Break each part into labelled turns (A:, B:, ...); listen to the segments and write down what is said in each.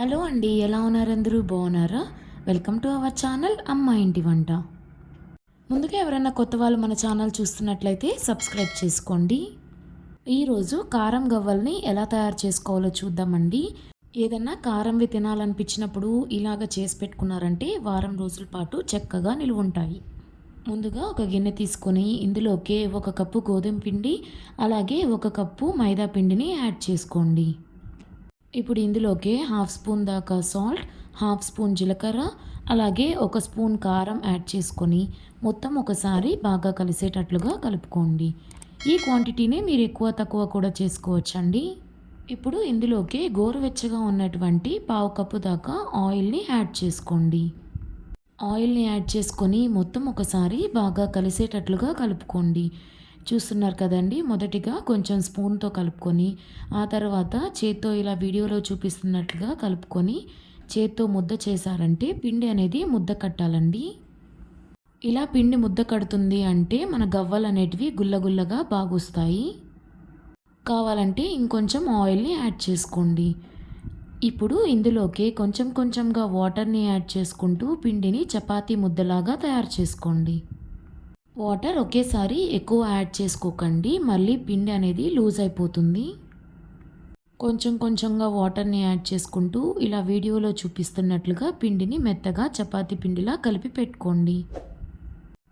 A: Hello అండి ఎలా ఉన్నారు అందరూ? బాగున్నారా? వెల్కమ్ టు అవర్ ఛానల్ అమ్మ ఇంటి వంట. ముందుగా ఎవరైనా కొత్త వాళ్ళు మన ఛానల్ చూస్తున్నట్లయితే సబ్స్క్రైబ్ చేసుకోండి. ఈరోజు కారం గవ్వల్ని ఎలా తయారు చేసుకోవాలో చూద్దామండి. ఏదన్నా కారంవి తినాలనిపించినప్పుడు ఇలాగ చేసి పెట్టుకున్నారంటే వారం రోజుల పాటు చక్కగా నిలువుంటాయి. ముందుగా ఒక గిన్నె తీసుకొని ఇందులోకి ఒక కప్పు గోధుమ పిండి అలాగే ఒక కప్పు మైదా పిండిని యాడ్ చేసుకోండి. ఇప్పుడు ఇందులోకి హాఫ్ స్పూన్ దాకా సాల్ట్ హాఫ్ స్పూన్ జీలకర్ర అలాగే ఒక స్పూన్ కారం యాడ్ చేసుకొని మొత్తం ఒకసారి బాగా కలిసేటట్లుగా కలుపుకోండి. ఈ క్వాంటిటీని మీరు ఎక్కువ తక్కువ కూడా చేసుకోవచ్చండి. ఇప్పుడు ఇందులోకి గోరువెచ్చగా ఉన్నటువంటి పావు కప్పు దాకా ఆయిల్ని యాడ్ చేసుకోండి. ఆయిల్ని యాడ్ చేసుకొని మొత్తం ఒకసారి బాగా కలిసేటట్లుగా కలుపుకోండి. చూస్తున్నారు కదండి. మొదటిగా కొంచెం స్పూన్తో కలుపుకొని ఆ తర్వాత చేత్తో ఇలా వీడియోలో చూపిస్తున్నట్లుగా కలుపుకొని చేత్తో ముద్ద చేశారంటే పిండి అనేది ముద్ద కట్టాలండి. ఇలా పిండి ముద్ద కడుతుంది అంటే మన గవ్వలు అనేటివి గుల్లగుల్లగా బాగుస్తాయి. కావాలంటే ఇంకొంచెం ఆయిల్ని యాడ్ చేసుకోండి. ఇప్పుడు ఇందులోకి కొంచెం కొంచెంగా వాటర్ని యాడ్ చేసుకుంటూ పిండిని చపాతీ ముద్దలాగా తయారు చేసుకోండి. వాటర్ ఒకేసారి ఎక్కువ యాడ్ చేసుకోకండి. మళ్ళీ పిండి అనేది లూజ్ అయిపోతుంది. కొంచెం కొంచెంగా వాటర్ని యాడ్ చేసుకుంటూ ఇలా వీడియోలో చూపిస్తున్నట్లుగా పిండిని మెత్తగా చపాతి పిండిలా కలిపి పెట్టుకోండి.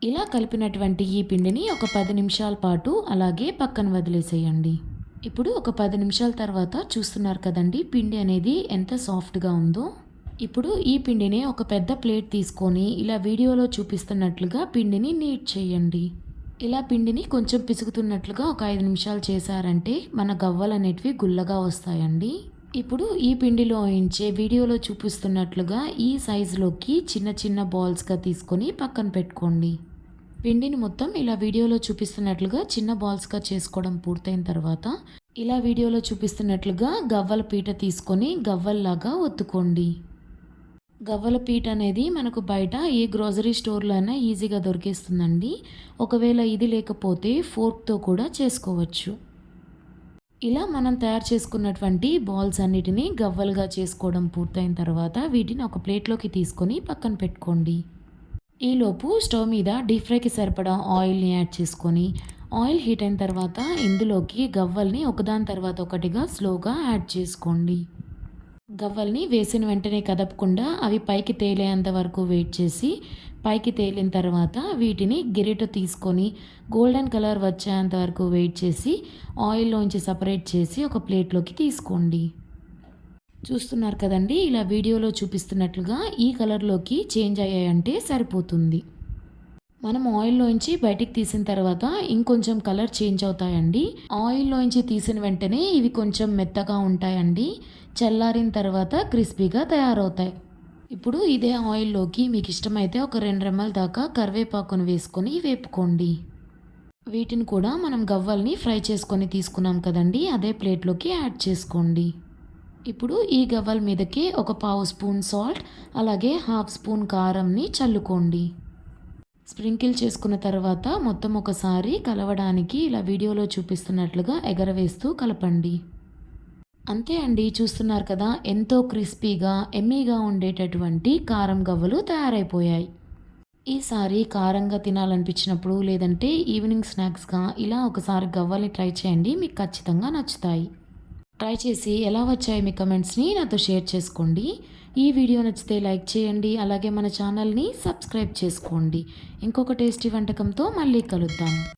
A: ఇలా కలిపినటువంటి ఈ పిండిని ఒక పది నిమిషాల పాటు అలాగే పక్కన వదిలేసేయండి. ఇప్పుడు ఒక పది నిమిషాల తర్వాత చూస్తున్నారు కదండి పిండి అనేది ఎంత సాఫ్ట్గా ఉందో. ఇప్పుడు ఈ పిండిని ఒక పెద్ద ప్లేట్ తీసుకొని ఇలా వీడియోలో చూపిస్తున్నట్లుగా పిండిని నీట్ చేయండి. ఇలా పిండిని కొంచెం పిసుకుతున్నట్లుగా ఒక ఐదు నిమిషాలు చేశారంటే మన గవ్వలు అనేటివి గుల్లగా వస్తాయండి. ఇప్పుడు ఈ పిండిలో ఇంచే వీడియోలో చూపిస్తున్నట్లుగా ఈ సైజులోకి చిన్న చిన్న బాల్స్గా తీసుకొని పక్కన పెట్టుకోండి. పిండిని మొత్తం ఇలా వీడియోలో చూపిస్తున్నట్లుగా చిన్న బాల్స్గా చేసుకోవడం పూర్తయిన తర్వాత ఇలా వీడియోలో చూపిస్తున్నట్లుగా గవ్వల పీట తీసుకొని గవ్వల్లాగా ఒత్తుకోండి. గవ్వల పీట అనేది మనకు బయట ఏ గ్రోసరీ స్టోర్లో అయినా ఈజీగా దొరికేస్తుందండి. ఒకవేళ ఇది లేకపోతే ఫోర్క్తో కూడా చేసుకోవచ్చు. ఇలా మనం తయారు చేసుకున్నటువంటి బాల్స్ అన్నిటినీ గవ్వలుగా చేసుకోవడం పూర్తయిన తర్వాత వీటిని ఒక ప్లేట్లోకి తీసుకొని పక్కన పెట్టుకోండి. ఈలోపు స్టవ్ మీద డీప్ ఫ్రైకి సరిపడా ఆయిల్ని యాడ్ చేసుకొని ఆయిల్ హీట్ అయిన తర్వాత ఇందులోకి గవ్వల్ని ఒకదాని తర్వాత ఒకటిగా స్లోగా యాడ్ చేసుకోండి. గవ్వల్ని వేసిన వెంటనే కదపకుండా అవి పైకి తేలేంత వరకు వెయిట్ చేసి పైకి తేలిన తర్వాత వీటిని గిరిట తీసుకొని గోల్డెన్ కలర్ వచ్చేంత వరకు వెయిట్ చేసి ఆయిల్లోంచి సపరేట్ చేసి ఒక ప్లేట్లోకి తీసుకోండి. చూస్తున్నారు కదండి ఇలా వీడియోలో చూపిస్తున్నట్లుగా ఈ కలర్లోకి చేంజ్ అయ్యాయంటే సరిపోతుంది. మనం ఆయిల్లోంచి బయటికి తీసిన తర్వాత ఇంకొంచెం కలర్ చేంజ్ అవుతాయండి. ఆయిల్లోంచి తీసిన వెంటనే ఇవి కొంచెం మెత్తగా ఉంటాయండి. చల్లారిన తర్వాత క్రిస్పీగా తయారవుతాయి. ఇప్పుడు ఇదే ఆయిల్లోకి మీకు ఇష్టమైతే ఒక రెండు రెమ్మల దాకా కరివేపాకును వేసుకొని వేపుకోండి. వీటిని కూడా మనం గవ్వల్ని ఫ్రై చేసుకొని తీసుకున్నాం కదండి. అదే ప్లేట్లోకి యాడ్ చేసుకోండి. ఇప్పుడు ఈ గవ్వల మీదకి ఒక పావు స్పూన్ సాల్ట్ అలాగే హాఫ్ స్పూన్ కారంని చల్లుకోండి. స్ప్రింకిల్ చేసుకున్న తర్వాత మొత్తం ఒకసారి కలవడానికి ఇలా వీడియోలో చూపిస్తున్నట్లుగా ఎగరవేస్తూ కలపండి. అంతే అండి చూస్తున్నారు కదా ఎంతో క్రిస్పీగా ఎమ్మీగా ఉండేటటువంటి కారం గవ్వలు తయారైపోయాయి. ఈసారి కారంగా తినాలనిపించినప్పుడు లేదంటే ఈవినింగ్ స్నాక్స్గా ఇలా ఒకసారి గవ్వల్ని ట్రై చేయండి మీకు ఖచ్చితంగా నచ్చుతాయి. ట్రై చేసి ఎలా వచ్చాయి మీ కమెంట్స్ని నాతో షేర్ చేసుకోండి. ఈ వీడియో నచ్చితే లైక్ చేయండి అలాగే మన ఛానల్ని సబ్స్క్రైబ్ చేసుకోండి. ఇంకొక టేస్టీ వంటకంతో మళ్ళీ కలుద్దాం.